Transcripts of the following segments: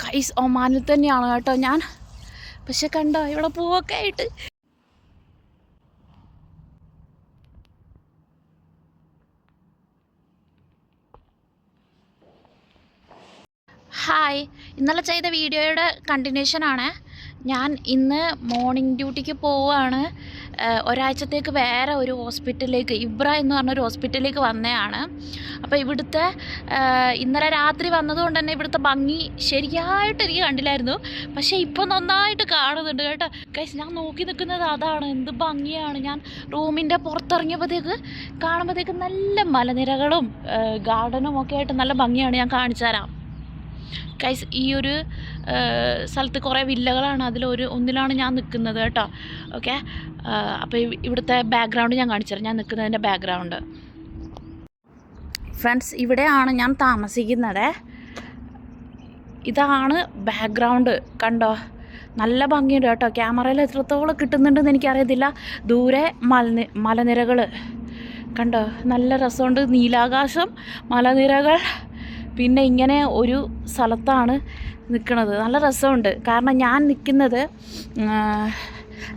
Guys ഒമാനിൽ തന്നെയാണ് കേട്ടോ ഞാൻ. പക്ഷെ കണ്ടോ ഇവിടെ പൂവൊക്കെ ആയിട്ട്. ഹായ് ഇന്നലെ ചെയ്ത വീഡിയോയുടെ കണ്ടിന്യൂഷൻ ആണ്. ഞാൻ ഇന്ന് മോർണിംഗ് ഡ്യൂട്ടിക്ക് പോവുകയാണ് ഒരാഴ്ചത്തേക്ക് വേറെ ഒരു ഹോസ്പിറ്റലിലേക്ക് ഇബ്ര എന്ന് പറഞ്ഞൊരു ഹോസ്പിറ്റലിലേക്ക് വന്നതാണ് അപ്പോൾ ഇവിടുത്തെ ഇന്നലെ രാത്രി വന്നതുകൊണ്ട് തന്നെ ഇവിടുത്തെ ഭംഗി ശരിയായിട്ട് എനിക്ക് കണ്ടില്ലായിരുന്നു. പക്ഷേ ഇപ്പോൾ നന്നായിട്ട് കാണുന്നുണ്ട് കേട്ടോ. കൈസ് ഞാൻ നോക്കി നിൽക്കുന്നത് അതാണ്. എന്ത് ഭംഗിയാണ്. ഞാൻ റൂമിന്റെ പുറത്തിറങ്ങിയപ്പോഴത്തേക്ക് കാണുമ്പോഴത്തേക്ക് നല്ല മലനിരകളും ഗാർഡനും ഒക്കെ ആയിട്ട് നല്ല ഭംഗിയാണ് ഞാൻ കാണിച്ചു തരാം. ഗൈസ് ഈ ഒരു സ്ഥലത്ത് കുറേ വില്ലകളാണ് ഒരു ഒന്നിലാണ് ഞാൻ നിൽക്കുന്നത് കേട്ടോ. ഓക്കെ അപ്പോൾ ഇവിടുത്തെ ബാക്ക്ഗ്രൗണ്ട് ഞാൻ കാണിച്ചുതരാം. ഞാൻ നിൽക്കുന്നതിന്റെ ബാക്ക്ഗ്രൗണ്ട് ഫ്രണ്ട്സ് ഇവിടെയാണ് ഞാൻ താമസിക്കുന്നത്. ഇതാണ് ബാക്ക്ഗ്രൗണ്ട് കണ്ടോ? നല്ല ഭംഗിയുണ്ട് കേട്ടോ. ക്യാമറയിൽ എത്രത്തോളം കിട്ടുന്നുണ്ടെന്ന് എനിക്കറിയത്തില്ല. ദൂരെ മലനി മലനിരകൾ കണ്ടോ? നല്ല രസമുണ്ട്. നീലാകാശം മലനിരകൾ. പിന്നെ ഇങ്ങനെ ഒരു സ്ഥലത്താണ് നിൽക്കുന്നത് നല്ല രസമുണ്ട്. കാരണം ഞാൻ നിൽക്കുന്നത്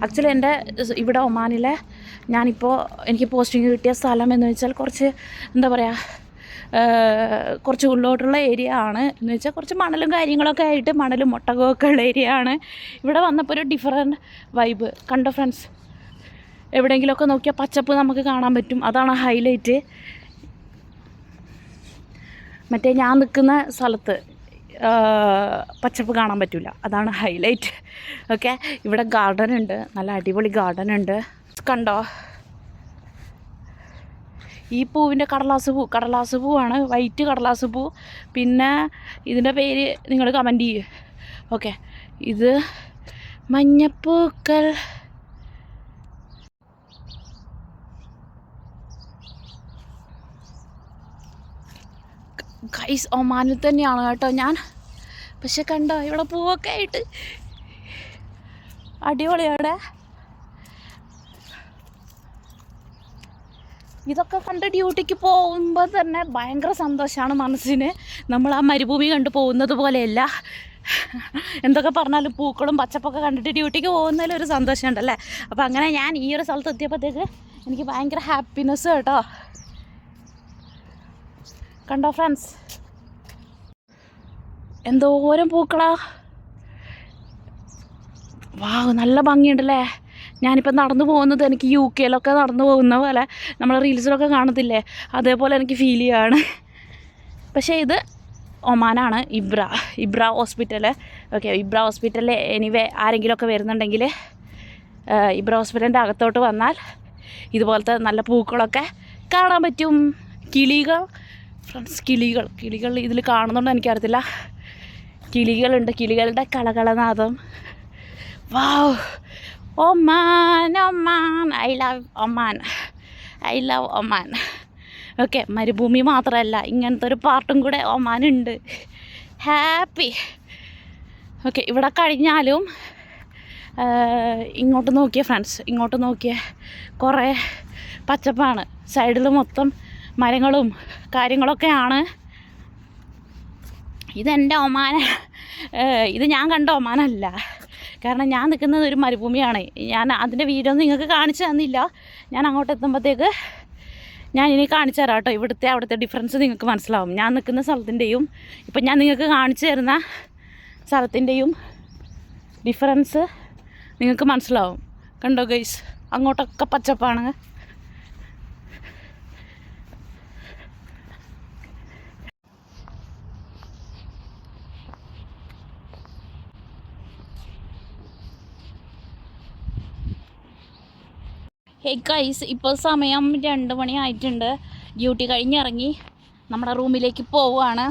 ആക്ച്വലി എന്റെ ഇവിടെ ഒമാനിലെ ഞാനിപ്പോൾ എനിക്ക് പോസ്റ്റിംഗ് കിട്ടിയ സ്ഥലം എന്ന് വെച്ചാൽ കുറച്ച് എന്താ പറയുക കുറച്ച് ഉള്ളോട്ടുള്ള ഏരിയ ആണ് എന്ന് വെച്ചാൽ കുറച്ച് മണലും കാര്യങ്ങളൊക്കെ ആയിട്ട് മണലും ഒട്ടകമൊക്കെ ഉള്ള ഏരിയ ആണ്. ഇവിടെ വന്നപ്പോൾ ഒരു ഡിഫറെന്റ് വൈബ് കണ്ടോ ഫ്രണ്ട്സ് എവിടെയെങ്കിലുമൊക്കെ നോക്കിയാൽ പച്ചപ്പ് നമുക്ക് കാണാൻ പറ്റും. അതാണ് ഹൈലൈറ്റ് മറ്റേ ഞാൻ നിൽക്കുന്ന സ്ഥലത്ത് പച്ചപ്പ് കാണാൻ പറ്റില്ല അതാണ് ഹൈലൈറ്റ് ഓക്കെ ഇവിടെ ഗാർഡൻ ഉണ്ട്. നല്ല അടിപൊളി ഗാർഡൻ ഉണ്ട്. കണ്ടോ? ഈ പൂവിന്റെ കടലാസ് പൂ കടലാസ് പൂവാണ്. വൈറ്റ് കടലാസ് പൂ. പിന്നെ ഇതിന്റെ പേര് നിങ്ങൾ കമന്റ് ചെയ്യൂ. ഓക്കെ ഇത് മഞ്ഞപ്പൂക്കൾ. ഗൈസ് ഒമാനിൽ തന്നെയാണ് കേട്ടോ ഞാൻ. പക്ഷെ കണ്ടോ ഇവിടെ പൂവൊക്കെ ആയിട്ട്. അടിപൊളിയാണ് ഇതൊക്കെ കണ്ട് ഡ്യൂട്ടിക്ക് പോകുമ്പോൾ തന്നെ ഭയങ്കര സന്തോഷമാണ് മനസ്സിന്. നമ്മൾ ആ മരുഭൂമി കണ്ടു പോകുന്നത് പോലെയല്ല. എന്തൊക്കെ പറഞ്ഞാലും പൂക്കളും പച്ചപ്പൊക്കെ കണ്ടിട്ട് ഡ്യൂട്ടിക്ക് പോകുന്നതിൽ ഒരു സന്തോഷമുണ്ടല്ലേ അപ്പോൾ അങ്ങനെ ഞാൻ ഈ ഒരു സ്ഥലത്ത് എത്തിയപ്പോഴത്തേക്ക് എനിക്ക് ഭയങ്കര ഹാപ്പിനെസ് കേട്ടോ. കണ്ടോ ഫ്രണ്ട്സ് എന്തോരം പൂക്കളാ. വാവ് നല്ല ഭംഗിയുണ്ടല്ലേ? ഞാനിപ്പോൾ നടന്നു പോകുന്നത് എനിക്ക് യു കെയിലൊക്കെ നടന്നു പോകുന്ന പോലെ നമ്മൾ റീൽസിലൊക്കെ കാണത്തില്ലേ? അതേപോലെ എനിക്ക് ഫീൽ ചെയ്യാണ്. പക്ഷേ ഇത് ഒമാനാണ് ഇബ്ര. ഇബ്ര ഹോസ്പിറ്റൽ ഓക്കെ ഇബ്ര ഹോസ്പിറ്റലിൽ എനിവേ ആരെങ്കിലുമൊക്കെ വരുന്നുണ്ടെങ്കിൽ ഇബ്ര ഹോസ്പിറ്റലിന്റെ അകത്തോട്ട് വന്നാൽ ഇതുപോലത്തെ നല്ല പൂക്കളൊക്കെ കാണാൻ പറ്റും. കിളികൾ ഫ്രണ്ട്സ് കിളികൾ കിളികൾ ഇതിൽ കാണുന്നുണ്ടോ എനിക്കറിയത്തില്ല. കിളികളുണ്ട് കിളികളുടെ കളകളനാഥം. Wow. Oman Oman. I love Oman. I love Oman. Okay മരുഭൂമി മാത്രമല്ല ഇങ്ങനത്തെ ഒരു പാർട്ടും കൂടെ ഒമാനുണ്ട്. ഹാപ്പി. ഓക്കെ ഇവിടെ കഴിഞ്ഞാലും ഇങ്ങോട്ട് നോക്കിയ ഫ്രണ്ട്സ് ഇങ്ങോട്ട് നോക്കിയ കുറേ പച്ചപ്പാണ്. സൈഡിൽ മൊത്തം മരങ്ങളും കാര്യങ്ങളൊക്കെയാണ്. ഇതെന്റെ ഒമാന ഇത് ഞാൻ കണ്ട ഒമാനല്ല. കാരണം ഞാൻ നിൽക്കുന്നത് ഒരു മരുഭൂമിയാണ്. ഞാൻ അതിന്റെ വീഡിയോ നിങ്ങൾക്ക് കാണിച്ചു തന്നില്ല. ഞാൻ അങ്ങോട്ട് എത്തുമ്പോഴത്തേക്ക് ഞാൻ ഇനി കാണിച്ചു തരാം കേട്ടോ. ഇവിടുത്തെ അവിടുത്തെ ഡിഫറൻസ് നിങ്ങൾക്ക് മനസ്സിലാവും. ഞാൻ നിൽക്കുന്ന സ്ഥലത്തിന്റെയും ഇപ്പം ഞാൻ നിങ്ങൾക്ക് കാണിച്ചു തരുന്ന സ്ഥലത്തിന്റെയും ഡിഫറൻസ് നിങ്ങൾക്ക് മനസ്സിലാവും. കണ്ടോ ഗൈസ് അങ്ങോട്ടൊക്കെ പച്ചപ്പാണ്. ഹേ ഗൈസ് ഇപ്പോൾ സമയം രണ്ട് മണി ആയിട്ടുണ്ട്. ഡ്യൂട്ടി കഴിഞ്ഞിറങ്ങി നമ്മുടെ റൂമിലേക്ക് പോവുകയാണ്.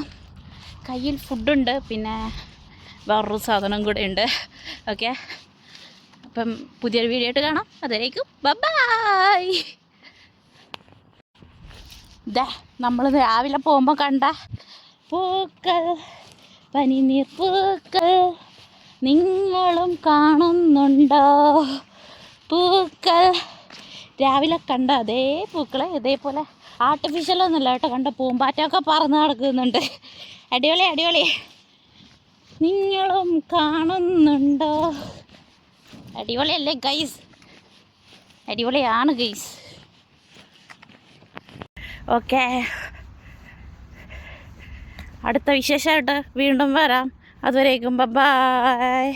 കയ്യിൽ ഫുഡുണ്ട് പിന്നെ വേറൊരു സാധനം കൂടെ ഉണ്ട്. ഓക്കെ അപ്പം പുതിയൊരു വീഡിയോ ആയിട്ട് കാണാം. അതിലേക്കും ബബായ് ദേ നമ്മൾ രാവിലെ പോകുമ്പോൾ കണ്ട പൂക്കൾ പനിനീർ പൂക്കൾ നിങ്ങളും കാണുന്നുണ്ടോ? പൂക്കൾ രാവിലെ കണ്ട അതേ പൂക്കളെ ഇതേപോലെ ആർട്ടിഫിഷ്യൽ ഒന്നുമല്ല കേട്ടോ. കണ്ട പൂമ്പാറ്റൊക്കെ പറന്ന് നടക്കുന്നുണ്ട്. അടിപൊളി അടിപൊളി. നിങ്ങളും കാണുന്നുണ്ടോ? അടിപൊളിയല്ലേ ഗൈസ് അടിപൊളിയാണ് ഗൈസ് ഓക്കെ അടുത്ത വിശേഷമായിട്ട് വീണ്ടും വരാം. അതുവരേക്കും ബൈ